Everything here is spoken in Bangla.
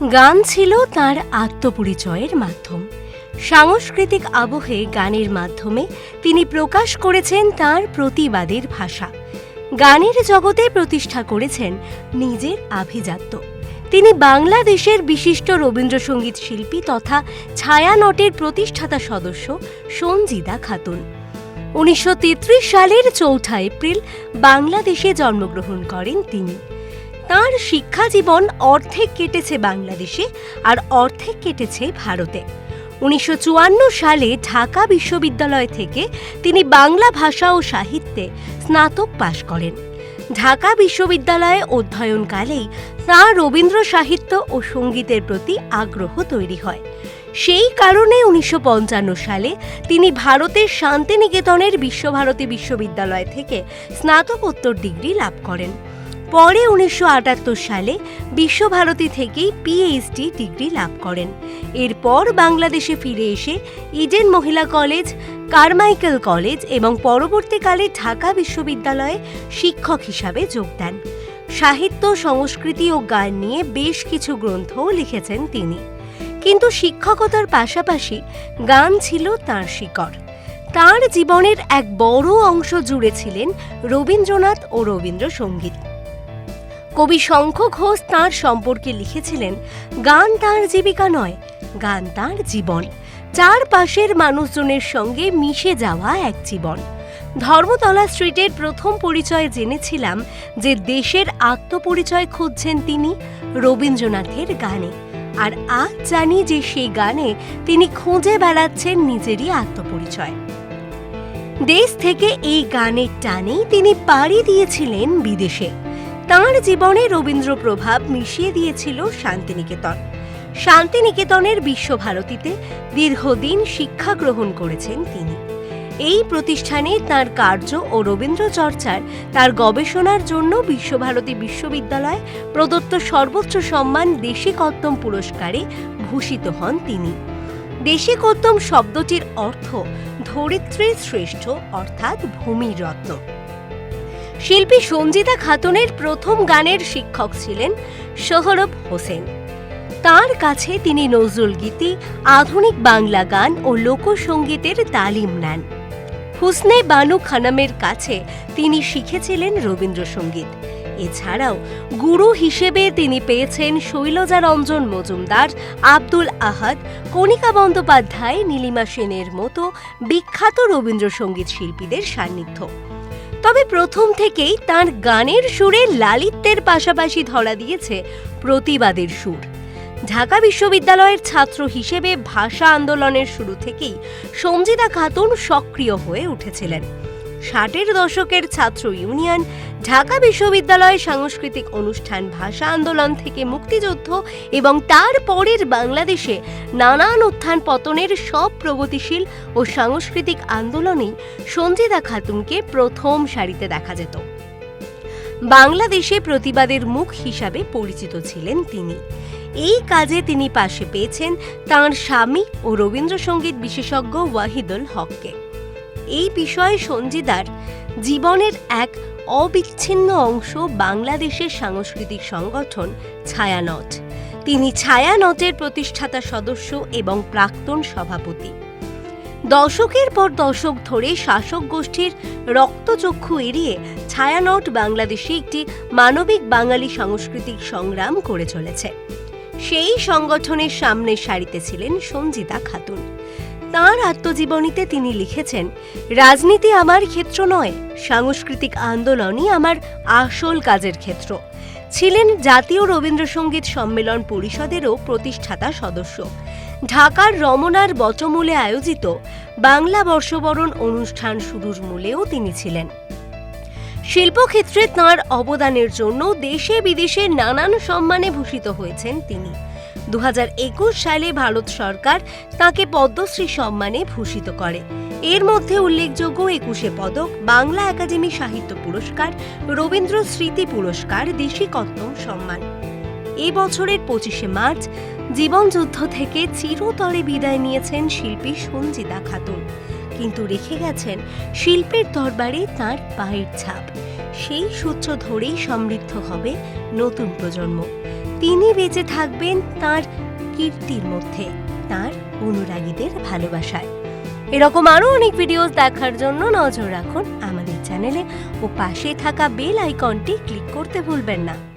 গান ছিল তার আত্মপরিচয়ের মাধ্যম। সাংস্কৃতিক আবহে গানের মাধ্যমে তিনি প্রকাশ করেছেন তার প্রতিবাদের ভাষা। গানের জগতে প্রতিষ্ঠা করেছেন নিজের আভিজাত্য। তিনি বাংলাদেশের বিশিষ্ট রবীন্দ্রসঙ্গীত শিল্পী তথা ছায়ানটের প্রতিষ্ঠাতা সদস্য সঞ্জিদা খাতুন। উনিশশো তেত্রিশ সালের চৌঠা এপ্রিল বাংলাদেশে জন্মগ্রহণ করেন তিনি। তার শিক্ষা জীবন অর্ধেক কেটেছে বাংলাদেশে আর অর্ধেক কেটেছে ভারতে। উনিশশো চুয়ান্ন সালে ঢাকা বিশ্ববিদ্যালয় থেকে তিনি বাংলা ভাষা ও সাহিত্যে স্নাতক পাশ করেন। ঢাকা বিশ্ববিদ্যালয়ে অধ্যয়নকালেই তাঁর রবীন্দ্র সাহিত্য ও সঙ্গীতের প্রতি আগ্রহ তৈরি হয়। সেই কারণে উনিশশো পঞ্চান্ন সালে তিনি ভারতের শান্তিনিকেতনের বিশ্বভারতী বিশ্ববিদ্যালয় থেকে স্নাতকোত্তর ডিগ্রি লাভ করেন। পরে উনিশশো আটাত্তর সালে বিশ্বভারতী থেকেই পিএইচডি ডিগ্রি লাভ করেন। এরপর বাংলাদেশে ফিরে এসে ইডেন মহিলা কলেজ, কারমাইকেল কলেজ এবং পরবর্তীকালে ঢাকা বিশ্ববিদ্যালয়ে শিক্ষক হিসাবে যোগ দেন। সাহিত্য, সংস্কৃতি ও গান নিয়ে বেশ কিছু গ্রন্থও লিখেছেন তিনি। কিন্তু শিক্ষকতার পাশাপাশি গান ছিল তাঁর শিকড়। তাঁর জীবনের এক বড় অংশ জুড়ে ছিলেন রবীন্দ্রনাথ ও রবীন্দ্রসঙ্গীত। কবি শঙ্খ ঘোষ তাঁর সম্পর্কে লিখেছিলেন, গান তাঁর জীবিকা নয়, গান তাঁর জীবন। চারপাশের মানুষজনের সঙ্গে মিশে যাওয়া এক জীবন। ধর্মতলা স্ট্রিটের প্রথম পরিচয় জেনেছিলাম যে দেশের আত্মপরিচয় খুঁজছেন তিনি রবীন্দ্রনাথের গানে। আর আজ জানি যে সেই গানে তিনি খুঁজে বেড়াচ্ছেন নিজেরই আত্মপরিচয়। দেশ থেকে এই গানের টানেই তিনি পাড়ি দিয়েছিলেন বিদেশে। তাঁর জীবনে রবীন্দ্র প্রভাব মিশিয়ে দিয়েছিল শান্তিনিকেতন। শান্তিনিকেতনের বিশ্বভারতীতে দীর্ঘদিন শিক্ষা গ্রহণ করেছেন তিনি। এই প্রতিষ্ঠানে তার কার্য ও রবীন্দ্র চর্চার তার গবেষণার জন্য বিশ্বভারতী বিশ্ববিদ্যালয় প্রদত্ত সর্বোচ্চ সম্মান দেশিকোত্তম পুরস্কারে ভূষিত হন তিনি। দেশিকোত্তম শব্দটির অর্থ ধরিত্রীর শ্রেষ্ঠ, অর্থাৎ ভূমির রত্ন শিল্পী সঞ্জিতা খাতুনের প্রথম গানের শিক্ষক ছিলেন সোহরব হোসেন। তার কাছে তিনি নজরুল গীতি, আধুনিক বাংলা গান ও লোকসঙ্গীতের তালিম নেন। হুসনে বানু খানামের কাছে তিনি শিখেছিলেন রবীন্দ্রসঙ্গীত। এছাড়াও গুরু হিসেবে তিনি পেয়েছেন শৈলজা রঞ্জন মজুমদার, আব্দুল আহাদ, কণিকা বন্দ্যোপাধ্যায়, নীলিমা সেনের মতো বিখ্যাত রবীন্দ্রসঙ্গীত শিল্পীদের সান্নিধ্য। তবে প্রথম থেকেই তার গানের সুরে লালিত্যের পাশাপাশি ধরা দিয়েছে প্রতিবাদের সুর। ঢাকা বিশ্ববিদ্যালয়ের ছাত্র হিসেবে ভাষা আন্দোলনের শুরু থেকেই সঞ্জিতা খাতুন সক্রিয় হয়ে উঠেছিলেন। ষাটের দশকের ছাত্র ইউনিয়ন, ঢাকা বিশ্ববিদ্যালয় সাংস্কৃতিক অনুষ্ঠান, ভাষা আন্দোলন থেকে মুক্তিযুদ্ধ এবং তার পরের বাংলাদেশে নানান উত্থান পতনের সব প্রগতিশীল ও সাংস্কৃতিক আন্দোলনেই সঞ্জিদা খাতুনকে প্রথম সারিতে দেখা যেত। বাংলাদেশে প্রতিবাদের মুখ হিসাবে পরিচিত ছিলেন তিনি। এই কাজে তিনি পাশে পেয়েছেন তাঁর স্বামী ও রবীন্দ্রসঙ্গীত বিশেষজ্ঞ ওয়াহিদুল হককে। এই বিষয়ে সঞ্জিদার জীবনের এক অবিচ্ছিন্ন অংশ বাংলাদেশের সাংস্কৃতিক সংগঠন ছায়ানট। তিনি ছায়ানটের প্রতিষ্ঠাতা সদস্য এবং প্রাক্তন সভাপতি। দশকের পর দশক ধরে শাসক গোষ্ঠীর রক্তচক্ষু এড়িয়ে ছায়ানট বাংলাদেশে একটি মানবিক বাঙালি সাংস্কৃতিক সংগ্রাম করে চলেছে। সেই সংগঠনের সামনে সারিতে ছিলেন সঞ্জিতা খাতুন। তাঁর আত্মজীবনীতে তিনি লিখেছেন, রাজনীতি আমার ক্ষেত্র নয়, সাংস্কৃতিক আন্দোলনই আমার আসল কাজের ক্ষেত্র। ছিলেন জাতীয় রবীন্দ্রসঙ্গীত সম্মেলন পরিষদেরও প্রতিষ্ঠাতা সদস্য। ঢাকার রমনার বচমূলে আয়োজিত বাংলা বর্ষবরণ অনুষ্ঠান শুরুর মূলেও তিনি ছিলেন। শিল্পক্ষেত্রে তাঁর অবদানের জন্য দেশে বিদেশে নানান সম্মানে ভূষিত হয়েছেন তিনি। দু হাজার একুশ সালে ভারত সরকার তাকে পদ্মশ্রী সম্মানে ভূষিত করে। এর মধ্যে উল্লেখযোগ্য একুশে পদক, বাংলা একাডেমি সাহিত্য পুরস্কার, রবীন্দ্র স্মৃতি পুরস্কার, দেশিকত্তম সম্মান। এ বছরের পঁচিশে মার্চ, জীবনযুদ্ধ থেকে চিরতরে বিদায় নিয়েছেন শিল্পী সঞ্জিতা খাতুন। কিন্তু রেখে গেছেন শিল্পের দরবারে তার পায়ের ছাপ। সেই সূত্র ধরেই সমৃদ্ধ হবে নতুন প্রজন্ম। তিনি বেঁচে থাকবেন তার কীর্তির মধ্যে, তার অনুরাগীদের ভালোবাসায়। এরকম আরও অনেক ভিডিওস দেখার জন্য নজর রাখুন আমাদের চ্যানেলে ও পাশে থাকা বেল আইকনটি ক্লিক করতে ভুলবেন না।